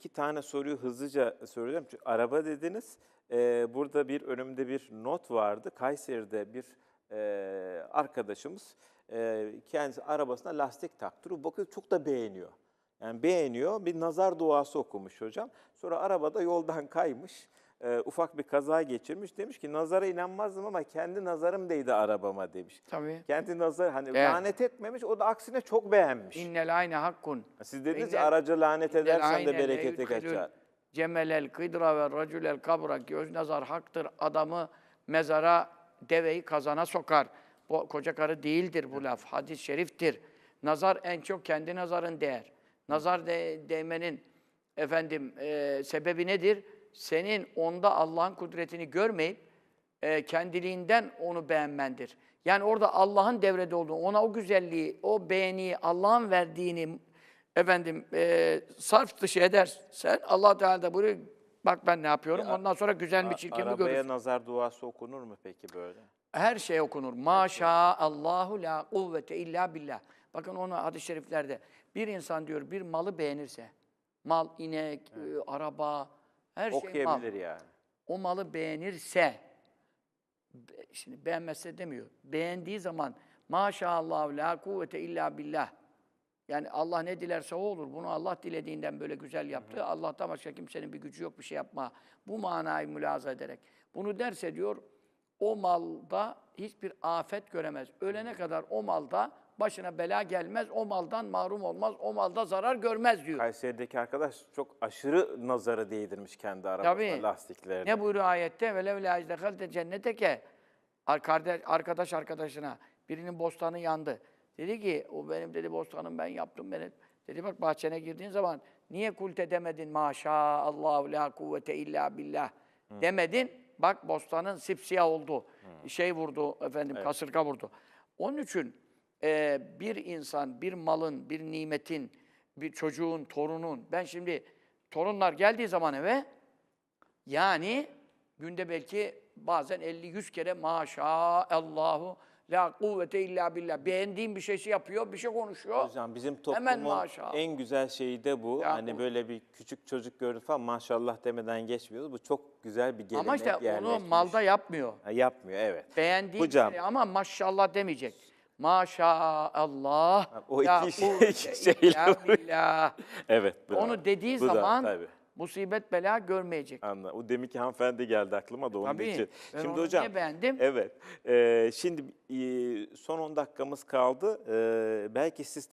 iki tane soruyu hızlıca söyleyeceğim. Çünkü araba dediniz. Ee, burada bir önümde bir not vardı. Kayseri'de bir e, arkadaşımız e, kendisi arabasına lastik taktırıyor. Bakıyor çok da beğeniyor. Yani beğeniyor. Bir nazar duası okumuş hocam. Sonra arabada yoldan kaymış. E, ufak bir kaza geçirmiş. Demiş ki nazara inanmazdım ama kendi nazarım değdi arabama demiş. Tabii. Kendi nazar hani Evet. lanet etmemiş. O da aksine çok beğenmiş. İnnel ayne hakkun. Siz dediniz İnnel- ya aracı lanet İnnel edersen de ayne bereketi leyudhilül kaçar. Cemelel kıdra ve raculel kabra. Göz nazar haktır. Adamı mezara deveyi kazana sokar. Bu koca karı değildir bu laf. Hadis-i şeriftir. Nazar en çok kendi nazarın değer. Nazar de, değmenin efendim e, sebebi nedir? Senin onda Allah'ın kudretini görmeyip e, kendiliğinden onu beğenmendir. Yani orada Allah'ın devrede olduğunu, ona o güzelliği, o beğeniyi, Allah'ın verdiğini efendim e, sarf dışı edersen Allah Teala da buyuruyor, bak ben ne yapıyorum. Ondan sonra güzel mi çirkin mi Arabaya görürsün. nazar duası okunur mu peki böyle? Her şey okunur. Maşa Allahu la kuvvete illa billah. Bakın onu hadis-i şeriflerde. Bir insan diyor bir malı beğenirse, mal, inek, e, araba, her şey mal. Okuyabilir yani. o malı beğenirse, be- şimdi beğenmezse demiyor, beğendiği zaman maşallah la kuvvete illa billah. Yani Allah ne dilerse o olur. Bunu Allah dilediğinden böyle güzel yaptı. Allah'tan başka kimsenin bir gücü yok bir şey yapma. Bu manayı mülaza ederek. Bunu derse diyor, o malda hiçbir afet göremez. Ölene kadar o malda başına bela gelmez, o maldan mahrum olmaz, o malda zarar görmez diyor. Kayseri'deki arkadaş çok aşırı nazarı değdirmiş kendi arabasına Tabii. lastiklerine. Ne buyuruyor ayette? Ve lev la izdekalte cenneteke. Arkadaş, arkadaş arkadaşına birinin bostanı yandı. Dedi ki o benim dedi bostanım ben yaptım beni. Dedi bak bahçene girdiğin zaman niye kult edemedin maşallah la kuvvete illa billah demedin. Bak bostanın sipsiyah oldu. Şey vurdu efendim kasırga vurdu. Onun için e, bir insan, bir malın, bir nimetin, bir çocuğun, torunun. Ben şimdi torunlar geldiği zaman eve yani günde belki bazen 50-100 kere maşallahu la kuvvete illa billah. Beğendiğim bir şeysi yapıyor, bir şey konuşuyor. Hocam bizim toplumun en güzel şeyi de bu. Ya hani bu- böyle bir küçük çocuk gördü falan maşallah demeden geçmiyoruz. Bu çok güzel bir gelenek Ama işte onu malda yapmıyor. Ha, yapmıyor evet. Beğendiğim Hocam. şey ama maşallah demeyecek. Maşallah. o iki şey- kuvvete iki şeyle billah. Evet. bravo. Onu dediği Bu da, zaman tabii. Musibet bela görmeyecek. Anla. O deminki hanımefendi geldi aklıma da onun Tabii. için. Ben Şimdi onu hocam. niye beğendim? Evet. Ee, şimdi e, son 10 dakikamız kaldı. Ee, belki siz